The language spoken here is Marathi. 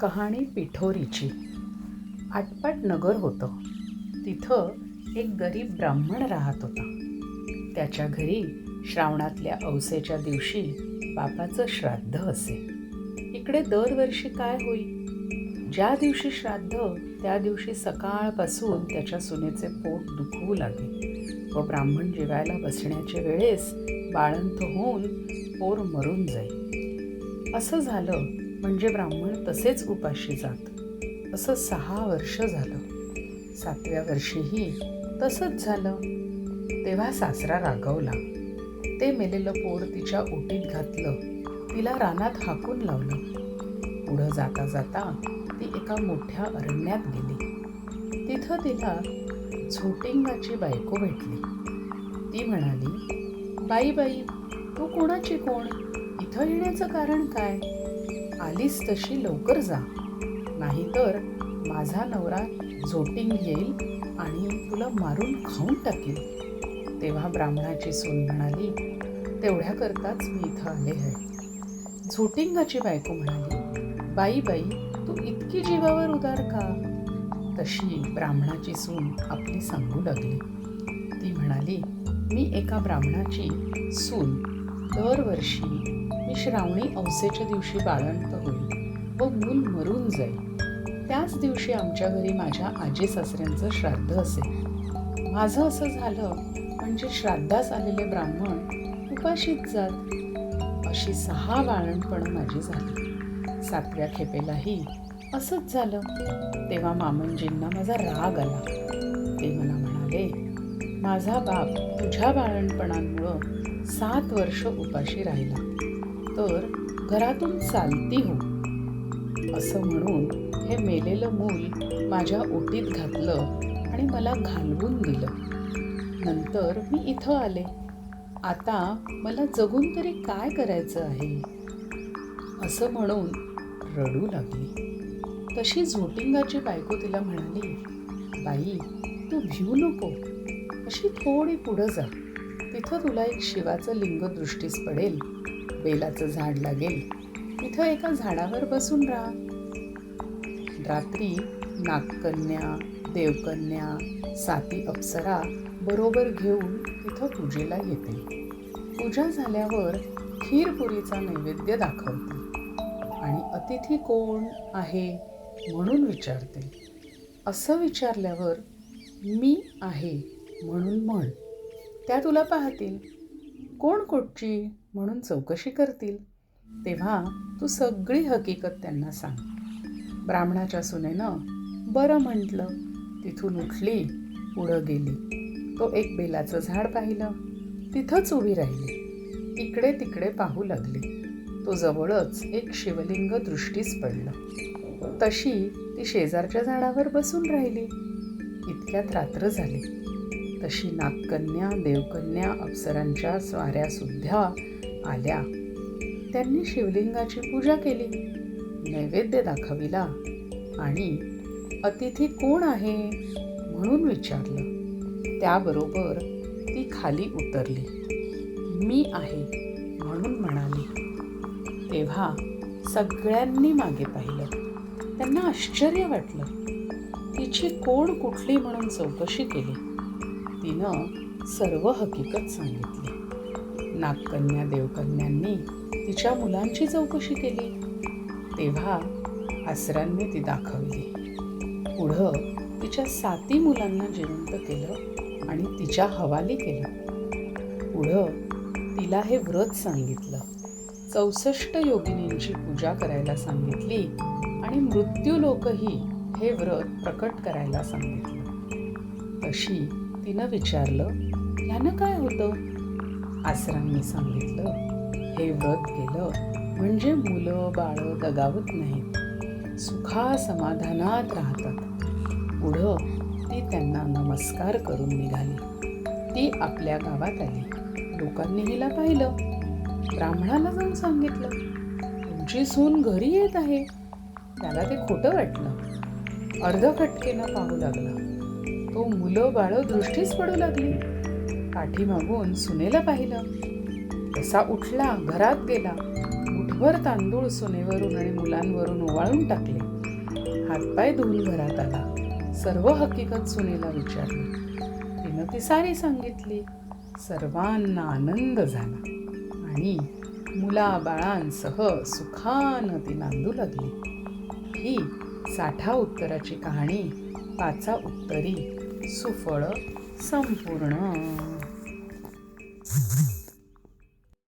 कहाणी पिठोरीची. आटपाट नगर होतं. तिथं एक गरीब ब्राह्मण राहत होता. त्याच्या घरी श्रावणातल्या अवसेच्या दिवशी बापाचं श्राद्ध असे. इकडे दरवर्षी काय होई? ज्या दिवशी श्राद्ध त्या दिवशी सकाळपासून त्याच्या सुनेचे पोट दुखवू लागे व ब्राह्मण जेवायला बसण्याच्या वेळेस बाळंत होऊन पोर मरून जाई. असं झालं म्हणजे ब्राह्मण तसेच उपाशी जात. असं सहा वर्ष झालं. सातव्या वर्षीही तसंच झालं. तेव्हा सासरा रागवला. ते मेलेलं पोर तिच्या ओटीत घातलं. तिला रानात हाकून लावलं. पुढं जाता जाता ती एका मोठ्या अरण्यात गेली. तिथं तिला झोटिंगाची बायको भेटली. ती म्हणाली बाई बाई तू कोणाची कोण? इथं येण्याचं कारण काय? आलीस तशी लवकर जा. नाहीतर माझा नवरा झोटिंग येईल आणि तुला मारून खाऊन टाकेल. तेव्हा ब्राह्मणाची सून म्हणाली तेवढ्याकरताच मी इथं आले आहे. झोटिंगाची बायको म्हणाली बाई बाई तू इतकी जीवावर उदार का? तशी ब्राह्मणाची सून आपली सांगू लागली. ती म्हणाली मी एका ब्राह्मणाची सून दरवर्षी मी श्रावणी अवसेच्या दिवशी बाळंत होईल व मूल मरून जाईल. त्याच दिवशी आमच्या घरी माझ्या आजी सासऱ्यांचं श्राद्ध असेल. माझं असं झालं म्हणजे श्राद्धास आलेले ब्राह्मण उपाशीत जात. अशी सहा बाळणपणं माझी झाली. सातव्या खेपेलाही असंच झालं. तेव्हा मामनजींना माझा राग आला. ते मला म्हणाले माझा बाप तुझ्या बाळणपणांमुळं सात वर्ष उपाशी राहिला. तर घरातून चालती हो. असं म्हणून हे मेलेलं मूल माझ्या ओटीत घातलं आणि मला घालवून दिलं. नंतर मी इथं आले. आता मला जगून तरी काय करायचं आहे? असं म्हणून रडू लागली. तशी झोटिंगाची बायको तिला म्हणाली बाई तू भिऊ नको. अशी थोडी पुढं जा. तिथं तुला एक शिवाचं लिंग दृष्टीस पडेल. बेलाचं झाड लागेल. तिथं एका झाडावर बसून राहा. रात्री नागकन्या देवकन्या साती अप्सरा बरोबर घेऊन तिथं पूजेला येते. पूजा झाल्यावर खीरपुरीचा नैवेद्य दाखवते. आणि अतिथी कोण आहे म्हणून विचारते. असं विचारल्यावर मी आहे. म्हणून म्हण. त्या तुला पाहतील. कोण कुठची म्हणून चौकशी करतील. तेव्हा तू सगळी हकीकत त्यांना सांग. ब्राह्मणाच्या सुनेनं बरं म्हटलं. तिथून उठली पुढं गेली. तो एक बेलाचं झाड पाहिलं. तिथंच उभी राहिली. इकडे तिकडे पाहू लागली. तो जवळच एक शिवलिंग दृष्टीस पडलं. तशी ती शेजारच्या झाडावर बसून राहिली. इतक्यात रात्र झाली. तशी नागकन्या देवकन्या अप्सरांच्या स्वाऱ्या सुद्धा आल्या. त्यांनी शिवलिंगाची पूजा केली नैवेद्य दाखविला आणि अतिथी कोण आहे? म्हणून विचारलं. त्याबरोबर ती खाली उतरली. मी आहे म्हणून म्हणाली. तेव्हा सगळ्यांनी मागे पाहिलं. त्यांना आश्चर्य वाटलं. तिची कोण कुठली म्हणून चौकशी केली. तिनं सर्व हकीकत सांगितली. नागकन्या देवकन्यांनी तिच्या मुलांची चौकशी केली. तेव्हा आसरांनी ती दाखवली. पुढं तिच्या साती मुलांना जिवंत केलं आणि तिच्या हवाली केलं. पुढं तिला हे व्रत सांगितलं. चौसष्ट योगिनींची पूजा करायला सांगितली आणि मृत्यू लोकही हे व्रत प्रकट करायला सांगितलं. तशी तिनं विचारलं ह्यानं काय होतं? आसरांनी सांगितलं हे व्रत केलं म्हणजे मुलं बाळं दगावत नाहीत सुखा समाधानात राहतात. पुढं ती त्यांना नमस्कार करून निघाली. ती आपल्या गावात आली. लोकांनी हिला पाहिलं. ब्राह्मणाला जाऊन सांगितलं तुमची सून घरी येत आहे. त्याला ते खोटं वाटलं. अर्ध खटकेनं पाहू लागला. तो मुलं बाळं दृष्टीच पडू लागली. पाठीमागून सुनेला पाहिलं. तसा उठला घरात गेला. जगभर तांदूळ सुनेवरून आणि मुलांवरून ओवाळून टाकले. हातपाय धुवून घरात आला. सर्व हकीकत सुनेला विचारली. तिनं ती सारी सांगितली. सर्वांना आनंद झाला. आणि मुला बाळांसह सुखानं ती नांदू लागली. ही साठा उत्तराची कहाणी पाचा उत्तरी सुफळ संपूर्ण.